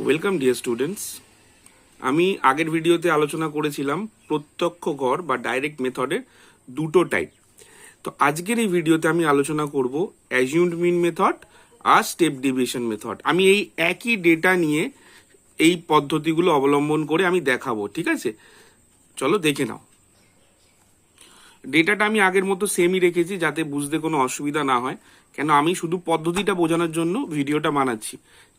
Welcome dear students আমি আগের ভিডিওতে আলোচনা করেছিলাম প্রত্যক্ষ গড় বা ডাইরেক্ট মেথডের দুটো টাইপ তো আজকের এই ভিডিওতে আমি আলোচনা করব অ্যাজিউমড মিন মেথড আর স্টেপ ডিভিশন মেথড আমি এই একই ডেটা নিয়ে এই পদ্ধতিগুলো অবলম্বন করে আমি দেখাবো, ঠিক আছে? চলো দেখে নাও। ডেটাটা আমি আগের মতো সেমই রেখেছি যাতে বুঝতে কোনো অসুবিধা না হয়। কেন আমি শুধু পদ্ধতিটা বোঝানোর জন্য ভিডিওটা বানাচ্ছি।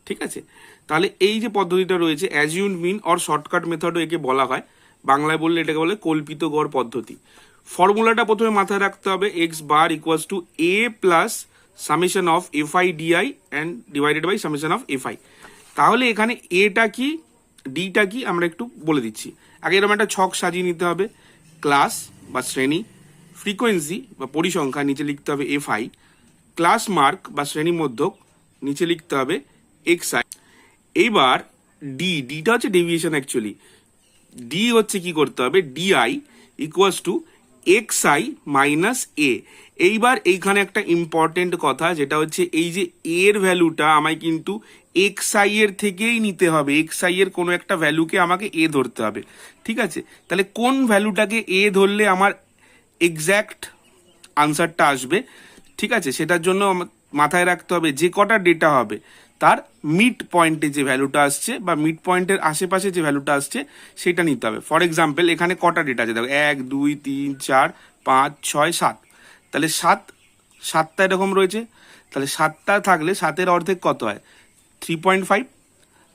ঠিক আছে? তাহলে এই যে পদ্ধতিটা রয়েছে অ্যাজিউন মিন অর শর্টকাট মেথডও একে বলা হয়। বাংলায় বললে এটাকে বলে কল্পিত গড় পদ্ধতি। ফর্মুলাটা প্রথমে মাথায় রাখতে হবে x bar equals to a plus summation of f i di and divided by summation of f i তাহলে এখানে এটা কি ডিটা কি, আমরা একটু বলে দিচ্ছি। আগে এরকম একটা ছক সাজিয়ে নিতে হবে। ক্লাস বা শ্রেণি ফ্রিকোয়েন্সি বা পরিসংখ্যা নিচে লিখতে হবে এফ আই ক্লাস মার্ক বা শ্রেণি মধ্যক নিচে লিখতে হবে এক্স আই এইবার ডি ডিটা হচ্ছে ডেভিয়েশন অ্যাকচুয়ালি ডি হচ্ছে কি করতে হবে? Di equals to x i minus a এইবার এইখানে একটা ইম্পর্টেন্ট কথা, যেটা হচ্ছে এই যে এর ভ্যালুটা আমায় কিন্তু এক্স আই এর থেকেই নিতে হবে। এক্স আই এর কোনো একটা ভ্যালুকে আমাকে এ ধরতে হবে। ঠিক আছে? তাহলে কোন ভ্যালুটাকে এ ধরলে আমার এক্স্যাক্ট আনসারটা আসবে? ঠিক আছে? সেটার জন্য মাথায় রাখতে হবে যে কটা ডেটা হবে। তার মিড পয়েন্টে যে ভ্যালুটা আসছে বা মিড পয়েন্টের আশেপাশে যে ভ্যালুটা আসছে, সেটা নিতে হবে। ফর এক্সাম্পল এখানে কটা ডেটা আছে? দেখো, এক, দুই, তিন, চার, পাঁচ, ছয়, সাত। তাহলে সাত, সাতটা এরকম রয়েছে। তাহলে সাতটা থাকলে সাতের অর্ধেক কত হয়? থ্রি পয়েন্ট ফাইভ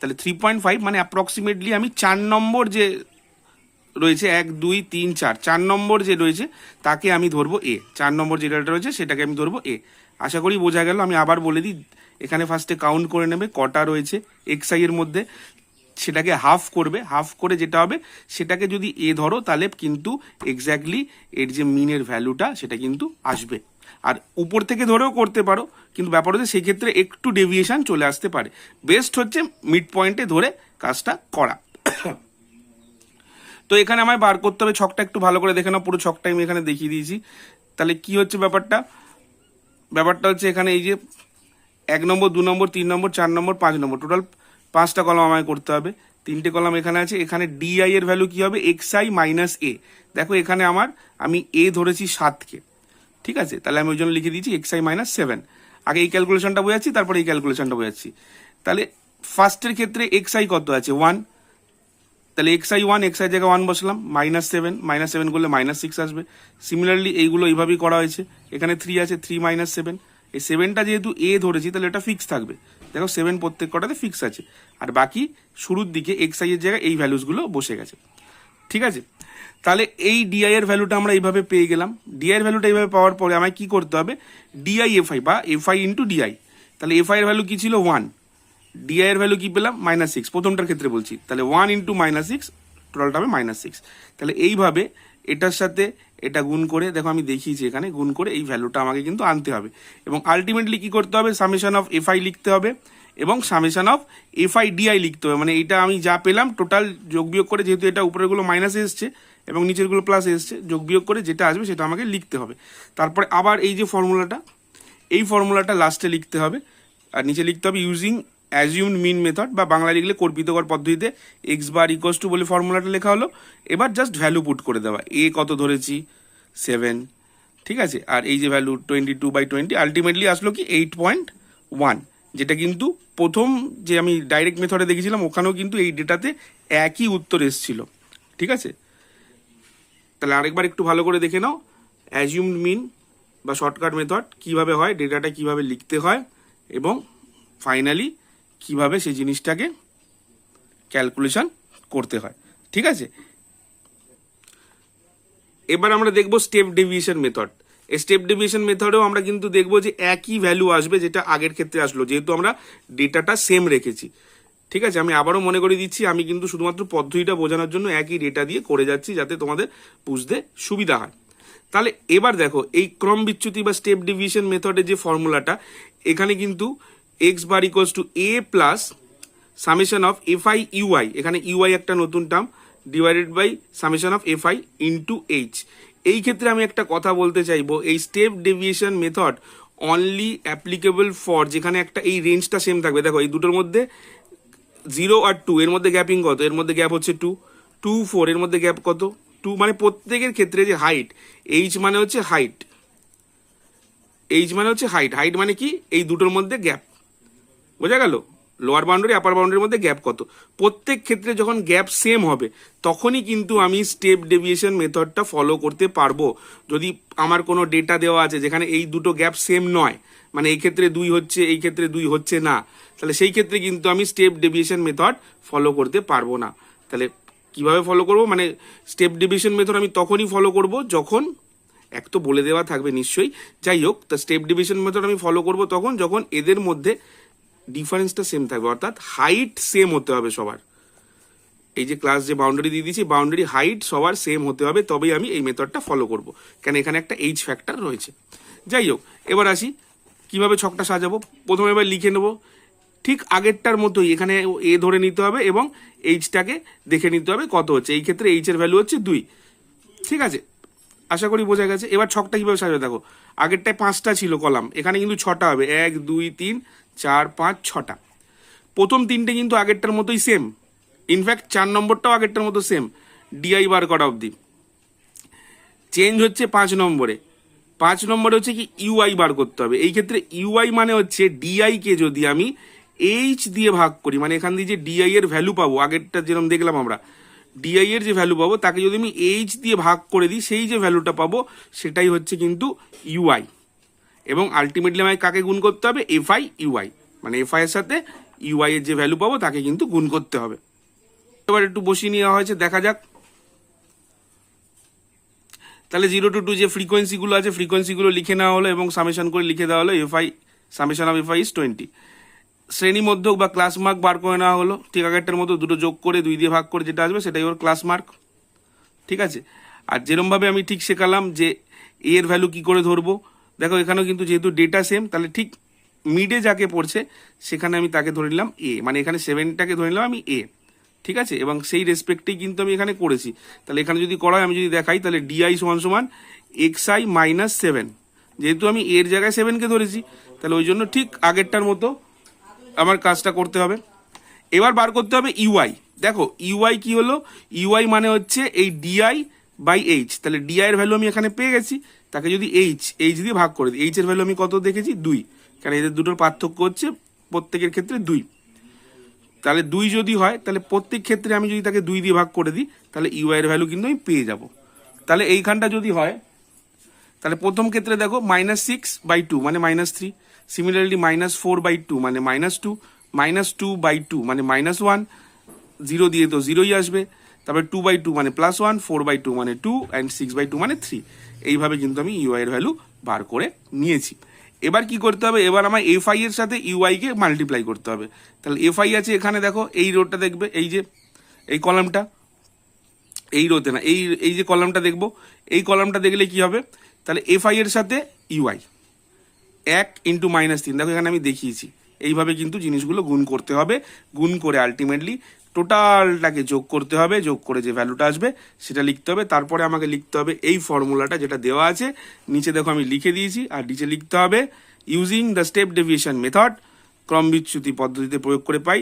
তাহলে থ্রি পয়েন্ট ফাইভ মানে অ্যাপ্রক্সিমেটলি আমি চার নম্বর যে রয়েছে, এক, দুই, তিন, চার চার নম্বর যে রয়েছে, তাকে আমি ধরবো এ চার নম্বর যে রয়েছে, সেটাকে আমি ধরবো এ আশা করি বোঝা গেল, আমি আবার বলে দিই এখানে ফার্স্টে কাউন্ট করে নেবে, কটা রয়েছে এক্স আই এর মধ্যে সেটাকে হাফ করবে হাফ করে যেটা হবে, সেটাকে যদি এ ধরো, তাহলে কিন্তু এক্স্যাক্টলি এর যে মিনের ভ্যালুটা সেটা কিন্তু আসবে। আর উপর থেকে ধরেও করতে পারো, কিন্তু ব্যাপার হচ্ছে সেক্ষেত্রে একটু ডেভিয়েশন চলে আসতে পারে। বেস্ট হচ্ছে মিড পয়েন্টে ধরে কাজটা করা। তো এখানে আমায় বার করতে হবে, ছকটা একটু ভালো করে দেখে নাও, পুরো ছকটা আমি এখানে দেখিয়ে দিয়েছি। তাহলে কি হচ্ছে ব্যাপারটা? ব্যাপারটা হচ্ছে এখানে এই যে এক নম্বর, দু নম্বর, তিন নম্বর, চার নম্বর, পাঁচ নম্বর। টোটাল পাঁচটা কলম আমায় করতে হবে। তিনটে কলম এখানে আছে। এখানে ডিআই এর ভ্যালু কি হবে? এক্স আই মাইনাস এ দেখো, এখানে আমার, আমি এ ধরেছি সাতকে। ঠিক আছে? তাহলে আমি ওই জন্য লিখে দিয়েছি এক্স আই মাইনাস সেভেন আগে এই ক্যালকুলেশনটা বোঝাচ্ছি, তারপরে এই ক্যালকুলেশনটা বোঝাচ্ছি। তাহলে ফার্স্টের ক্ষেত্রে এক্স আই কত আছে? ওয়ান তাহলে x i one x i জায়গায় ওয়ান বসলাম। মাইনাস সেভেন মাইনাস সেভেন করলে মাইনাস সিক্স আসবে। সিমিলারলি এইগুলো এইভাবেই করা হয়েছে। এখানে থ্রি আছে থ্রি মাইনাস সেভেন এই সেভেনটা যেহেতু এ ধরেছি, তাহলে এটা ফিক্স থাকবে। দেখো সেভেন প্রত্যেক কটাতে ফিক্স আছে। আর বাকি শুরুর দিকে এক্স আই এর জায়গায় এই ভ্যালুসগুলো বসে গেছে। ঠিক আছে? তাহলে এই ডিআই এর ভ্যালুটা আমরা এইভাবে পেয়ে গেলাম। ডিআই এর ভ্যালুটা এইভাবে পাওয়ার পরে আমায় কি করতে হবে? ডিআই এফআই বা এফআই ইন্টু ডিআই তাহলে এফআই এর ভ্যালু কি ছিল? ওয়ান ডিআই এর ভ্যালু কি পেলাম? মাইনাস সিক্স প্রথমটার ক্ষেত্রে বলছি। তাহলে ওয়ান ইন্টু মাইনাস সিক্স টোটালটা হবে মাইনাস সিক্স তাহলে এইভাবে এটার সাথে এটা গুণ করে, দেখো আমি দেখিয়েছি এখানে, গুণ করে এই ভ্যালুটা আমাকে কিন্তু আনতে হবে। এবং আলটিমেটলি কি করতে হবে? সামেশন অফ এফআই লিখতে হবে এবং সামেশন অফ এফআই ডিআই লিখতে হবে। মানে এটা আমি যা পেলাম টোটাল যোগ বিয়োগ করে যেহেতু এটা উপরেরগুলো মাইনাস এসছে এবং নিচেরগুলো প্লাস এসছে, যোগ বিয়োগ করে যেটা আসবে সেটা আমাকে লিখতে হবে। তারপরে আবার এই যে ফর্মুলাটা এই ফর্মুলাটা লাস্টে লিখতে হবে। আর নিচে লিখতে হবে ইউজিং অ্যাজিউমড মিন মেথড বা বাংলা লিখলে কল্পিতকর পদ্ধতিতে এক্স বার ইকোয়াস টু বলে ফর্মুলাটা লেখা হলো। এবার জাস্ট ভ্যালু পুট করে দেওয়া। এ কত ধরেছি? সেভেন ঠিক আছে? আর এই যে value twenty two by twenty ultimately আসলো কি? এইট পয়েন্ট ওয়ান যেটা কিন্তু প্রথম যে আমি ডাইরেক্ট মেথডে দেখেছিলাম, ওখানেও কিন্তু এই ডেটাতে একই উত্তর এসেছিল। ঠিক আছে? তাহলে আরেকবার একটু ভালো করে দেখে নাও। অ্যাজিউমড মিন বা শর্টকাট মেথড কীভাবে হয়, ডেটাটা কীভাবে লিখতে হয়, এবং ফাইনালি কীভাবে সেই জিনিসটাকে ক্যালকুলেশন করতে হয়। ঠিক আছে? এবার আমরা দেখব step deviation method step deviation মেথডেও আমরা কিন্তু দেখব যে একই ভ্যালু আসবে যেটা আগের ক্ষেত্রে আসলো, যেহেতু আমরা ডেটাটা সেম রেখেছি। ঠিক আছে? আমি আবারও মনে করে দিচ্ছি, আমি কিন্তু শুধুমাত্র পদ্ধতিটা বোঝানোর জন্য একই ডেটা দিয়ে করে যাচ্ছি যাতে তোমাদের বুঝতে সুবিধা হয়। তাহলে এবার দেখো, এই ক্রম বিচ্যুতি বা স্টেপ ডিভিশন মেথডের যে ফর্মুলাটা এখানে কিন্তু x bar equals to a plus summation of f i ui এখানে ইউআই একটা নতুন term divided by summation of f i into h এই ক্ষেত্রে আমি একটা কথা বলতে চাইব। এই step deviation method only applicable for যেখানে একটা এই রেঞ্জটা সেম থাকবে। দেখো, এই দুটোর মধ্যে জিরো আর টু এর মধ্যে গ্যাপিং কত? এর মধ্যে গ্যাপ হচ্ছে টু টু ফোর এর মধ্যে গ্যাপ কত? টু মানে প্রত্যেকের ক্ষেত্রে যে হাইট এইচ মানে হচ্ছে হাইট এইচ মানে হচ্ছে হাইট হাইট মানে কি? এই দুটোর মধ্যে গ্যাপ বোঝা গেল? লোয়ার বাউন্ডারি আপার বাউন্ডারির মধ্যে গ্যাপ কত? প্রত্যেক ক্ষেত্রে যখন গ্যাপ সেম হবে, তখনই কিন্তু আমি স্টেপ ডেভিয়েশন মেথডটা ফলো করতে পারব। যদি আমার কোনো ডেটা দেওয়া আছে যেখানে এই দুটো গ্যাপ সেম নয় মানে এই ক্ষেত্রে দুই হচ্ছে, এই ক্ষেত্রে দুই হচ্ছে না, তাহলে সেই ক্ষেত্রে কিন্তু আমি স্টেপ ডেভিয়েশন মেথড ফলো করতে পারব না। তাহলে কীভাবে ফলো করব? মানে স্টেপ ডেভিয়েশন মেথড আমি তখনই ফলো করব যখন, এক তো বলে দেওয়া থাকবে নিশ্চয়ই। যাই হোক, তা স্টেপ ডিভিশন মেথড আমি ফলো করব তখন, যখন এদের মধ্যে ডিফারেন্সটা সেম থাকবে। অর্থাৎ হাইট সেম হতে হবে সবার। এই যে ক্লাস যে বাউন্ডারি দিয়ে দিয়েছি বাউন্ডারি হাইট সবার সেম হতে হবে, তবেই আমি এই মেথডটা ফলো করব। কেন এখানে একটা এইচ ফ্যাক্টর রয়েছে। যাই হোক, এবার আসি, কীভাবে ছকটা সাজাবো? প্রথমে এবার লিখে নেব। ঠিক আগেরটার মতোই এখানে এ ধরে নিতে হবে এবং এইচটাকে দেখে নিতে হবে কত হচ্ছে। এই ক্ষেত্রে এইচ এর ভ্যালু হচ্ছে দুই। ঠিক আছে? আশা করি বোঝা গেছে। এবার ছকটা কীভাবে সাজাবে দেখো। আগেরটায় পাঁচটা ছিল কলাম। এখানে কিন্তু ছটা হবে। এক, দুই, তিন, চার, পাঁচ, ছটা। প্রথম তিনটে কিন্তু আগেরটার মতোই সেম ইনফ্যাক্ট চার নম্বরটাও আগেরটার মতো সেম ডিআই বার করা অবধি। চেঞ্জ হচ্ছে পাঁচ নম্বরে। পাঁচ নম্বরে হচ্ছে কি ইউআই বার করতে হবে। এই ক্ষেত্রে ইউআই মানে হচ্ছে ডিআই কে যদি আমি এইচ দিয়ে ভাগ করি মানে এখান দিয়ে যে ডিআই এর ভ্যালু পাবো, আগেরটা যেরকম দেখলাম আমরা ডিআই এর যে ভ্যালু পাবো, তাকে যদি আমি এইচ দিয়ে ভাগ করে দিই, সেই যে ভ্যালুটা পাবো, সেটাই হচ্ছে কিন্তু ইউআই এবং আলটিমেটলি আমায় কাকে গুণ করতে হবে? এফআই ইউআই মানে এফআই এর সাথে ইউআই এর যে ভ্যালু পাবো, তাকে কিন্তু গুণ করতে হবে। এবার একটু বসিয়ে নেওয়া হয়েছে, দেখা যাক। তাহলে জিরো টু টু যে ফ্রিকোয়েন্সিগুলো আছে ফ্রিকোয়েন্সিগুলো লিখে নেওয়া হলো এবং সামেশন করে লিখে দেওয়া হলো fi summation of fi is twenty শ্রেণি মধ্যক বা ক্লাস মার্ক বার করে নেওয়া হলো, ঠিক আগেরটার মতো দুটো যোগ করে, দুই দিয়ে ভাগ করে যেটা আসবে সেটাই ওর ক্লাস মার্ক ঠিক আছে? আর যেরমভাবে আমি ঠিক শেখালাম যে এ এর ভ্যালু কি করে ধরবো, দেখো এখানেও কিন্তু যেহেতু ডেটা সেম তাহলে ঠিক মিডে যাকে পড়ছে, সেখানে আমি তাকে ধরে নিলাম এ মানে এখানে সেভেনটাকে ধরে নিলাম আমি এ ঠিক আছে? এবং সেই রেসপেক্টেই কিন্তু আমি এখানে করেছি। তাহলে এখানে যদি করা হয় আমি যদি দেখাই, তাহলে ডিআই সমান সমান এক্স আই মাইনাস সেভেন যেহেতু আমি এর জায়গায় সেভেনকে ধরেছি, তাহলে ওই জন্য ঠিক আগেরটার মতো আমার কাজটা করতে হবে। এবার বার করতে হবে ইউআই দেখো ইউআই কি হলো? ইউআই মানে হচ্ছে এই ডিআই বাই এইচ তাহলে ডিআই এর ভ্যালু আমি এখানে পেয়ে গেছি। তাকে যদি এইচ এইচ দিয়ে ভাগ করে দিই। এইচ এর ভ্যালু আমি কত দেখেছি? দুই। কারণ এদের দুটোর পার্থক্য হচ্ছে প্রত্যেকের ক্ষেত্রে দুই। তাহলে দুই যদি হয়, তাহলে প্রত্যেক ক্ষেত্রে আমি যদি তাকে দুই দিয়ে ভাগ করে দিই, তাহলে ইউআই এর ভ্যালু কিন্তু আমি পেয়ে যাব। তাহলে এইখানটা যদি হয়, তাহলে প্রথম ক্ষেত্রে দেখো মাইনাস সিক্স বাই টু মানে minus three similarly minus four by two মানে minus two minus two by two মানে মাইনাস ওয়ান জিরো দিয়ে তো জিরোই আসবে। তারপরে টু বাই টু মানে plus one four by two মানে two and six by two মানে থ্রি এইভাবে কিন্তু আমি ইউআই এর ভ্যালু বার করে নিয়েছি। এবার কি করতে হবে? এবার আমার এফআই এর সাথে ইউআই কে মাল্টিপ্লাই করতে হবে। তাহলে এফআই আছে এখানে, দেখো, এই রোডটা দেখবে, এই যে, এই কলামটা এই রোতে না, এই এই যে কলামটা দেখব, এই কলামটা দেখলে কি হবে? তাহলে এফআই এর সাথে ইউআই এক ইন্টু মাইনাস তিন। দেখো এখানে আমি দেখিয়েছি। এইভাবে কিন্তু জিনিসগুলো গুণ করতে হবে। গুণ করে আলটিমেটলি টোটালটাকে যোগ করতে হবে, যোগ করে যে ভ্যালুটা আসবে, সেটা লিখতে হবে। তারপরে আমাকে লিখতে হবে এই ফর্মুলাটা যেটা দেওয়া আছে। নিচে দেখো আমি লিখে দিয়েছি আর নিচে লিখতে হবে using the step deviation method ক্রম বিচ্যুতি পদ্ধতিতে প্রয়োগ করে পাই।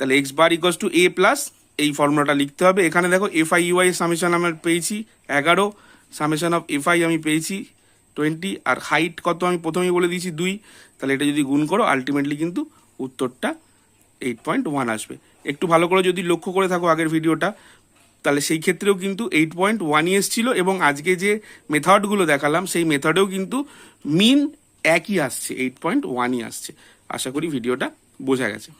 তাহলে x bar equals to a plus এই ফর্মুলাটা লিখতে হবে। এখানে দেখো এফ আই ইউআই সামেশন আমার পেয়েছি এগারো। সামেশন অফ এফ আই আমি পেয়েছি টোয়েন্টি আর হাইট কত আমি প্রথমেই বলে দিয়েছি দুই। তাহলে এটা যদি গুণ করো আলটিমেটলি কিন্তু উত্তরটা এইট পয়েন্ট ওয়ান আসবে। একটু ভালো করে যদি লক্ষ্য করে থাকো আগের ভিডিওটা, তাহলে সেই ক্ষেত্রেও কিন্তু এইট পয়েন্ট ওয়ানই এসেছিল এবং আজকে যে মেথডগুলো দেখালাম, সেই মেথডেও কিন্তু মিন একই আসছে এইট পয়েন্ট ওয়ানই আসছে। আশা করি ভিডিওটা বোঝা গেছে।